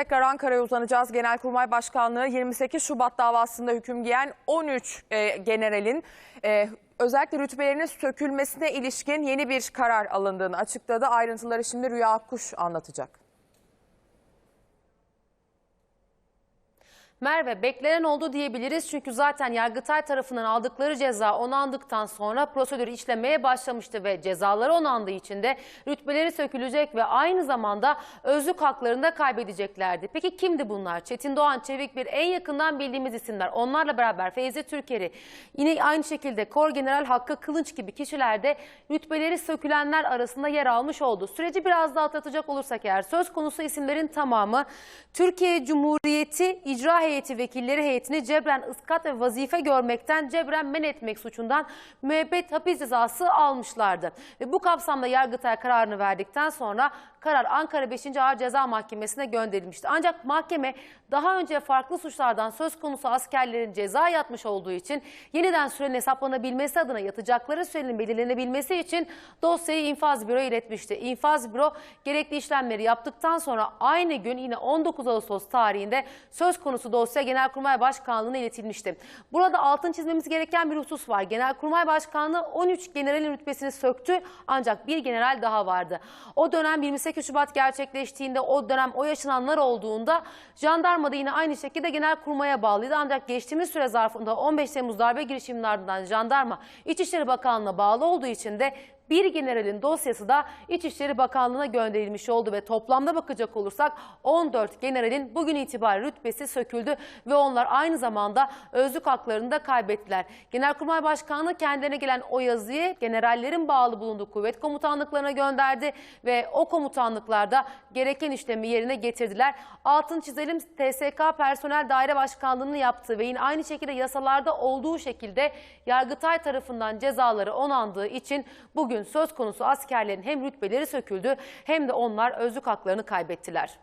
tekrar Ankara'ya uzanacağız. Genelkurmay Başkanlığı 28 Şubat davasında hüküm giyen 13 e, generalin e, özellikle rütbelerinin sökülmesine ilişkin yeni bir karar alındığını açıkladı. Ayrıntıları şimdi Rüya Akkuş anlatacak. Merve beklenen oldu diyebiliriz çünkü zaten Yargıtay tarafından aldıkları ceza onandıktan sonra prosedürü işlemeye başlamıştı ve cezaları onandığı için de rütbeleri sökülecek ve aynı zamanda özlük haklarını da kaybedeceklerdi. Peki kimdi bunlar? Çetin Doğan, Çevik bir en yakından bildiğimiz isimler. Onlarla beraber Feyzi Türkeri, yine aynı şekilde Kor General Hakkı Kılınç gibi kişiler de rütbeleri sökülenler arasında yer almış oldu. Süreci biraz daha atlatacak olursak eğer söz konusu isimlerin tamamı Türkiye Cumhuriyeti İcra Heyeti Vekilleri Heyetini cebren ıskat ve vazife görmekten cebren men etmek suçundan müebbet hapis cezası almışlardı. Ve bu kapsamda Yargıtay kararını verdikten sonra karar Ankara 5. Ağır Ceza Mahkemesi'ne gönderilmişti. Ancak mahkeme daha önce farklı suçlardan söz konusu askerlerin ceza yatmış olduğu için yeniden sürenin hesaplanabilmesi adına yatacakları sürenin belirlenebilmesi için dosyayı infaz büroya iletmişti. İnfaz büro gerekli işlemleri yaptıktan sonra aynı gün yine 19 Ağustos tarihinde söz konusu dosya Genelkurmay Başkanlığı'na iletilmişti. Burada altın çizmemiz gereken bir husus var. Genelkurmay Başkanlığı 13 generalin rütbesini söktü ancak bir general daha vardı. O dönem 28 Şubat gerçekleştiğinde o dönem o yaşananlar olduğunda jandarma da yine aynı şekilde Genelkurmay'a bağlıydı. Ancak geçtiğimiz süre zarfında 15 Temmuz darbe girişiminin ardından jandarma İçişleri Bakanlığı'na bağlı olduğu için de bir generalin dosyası da İçişleri Bakanlığı'na gönderilmiş oldu ve toplamda bakacak olursak 14 generalin bugün itibariyle rütbesi söküldü ve onlar aynı zamanda özlük haklarını da kaybettiler. Genelkurmay Başkanlığı kendilerine gelen o yazıyı generallerin bağlı bulunduğu kuvvet komutanlıklarına gönderdi ve o komutanlıklarda gereken işlemi yerine getirdiler. Altın çizelim TSK Personel Daire Başkanlığı'nın yaptığı ve yine aynı şekilde yasalarda olduğu şekilde Yargıtay tarafından cezaları onandığı için bugün söz konusu askerlerin hem rütbeleri söküldü hem de onlar özlük haklarını kaybettiler.